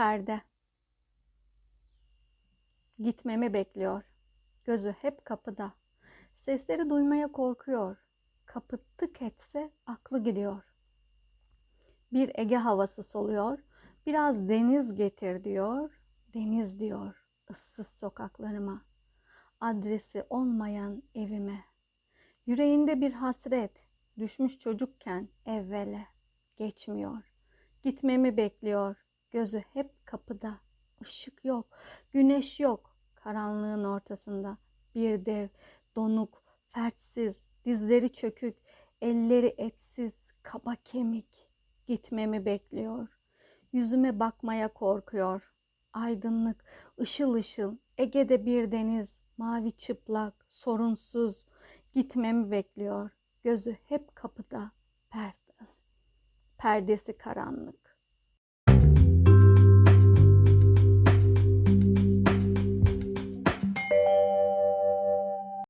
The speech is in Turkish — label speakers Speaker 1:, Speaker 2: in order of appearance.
Speaker 1: Perde. Gitmemi bekliyor. Gözü hep kapıda. Sesleri duymaya korkuyor. Kapı tık etse aklı gidiyor. Bir Ege havası soluyor. Biraz deniz getir diyor. Deniz diyor ıssız sokaklarıma. Adresi olmayan evime. Yüreğinde bir hasret. Düşmüş çocukken evvele. Geçmiyor. Gitmemi bekliyor. Gözü hep kapıda. Işık yok. Güneş yok. Karanlığın ortasında bir dev, donuk, fertsiz, dizleri çökük, elleri etsiz, kaba kemik gitmemi bekliyor. Yüzüme bakmaya korkuyor. Aydınlık, ışıl ışıl, Ege'de bir deniz, mavi çıplak, sorunsuz gitmemi bekliyor. Gözü hep kapıda, perdesi, perdesi karanlık.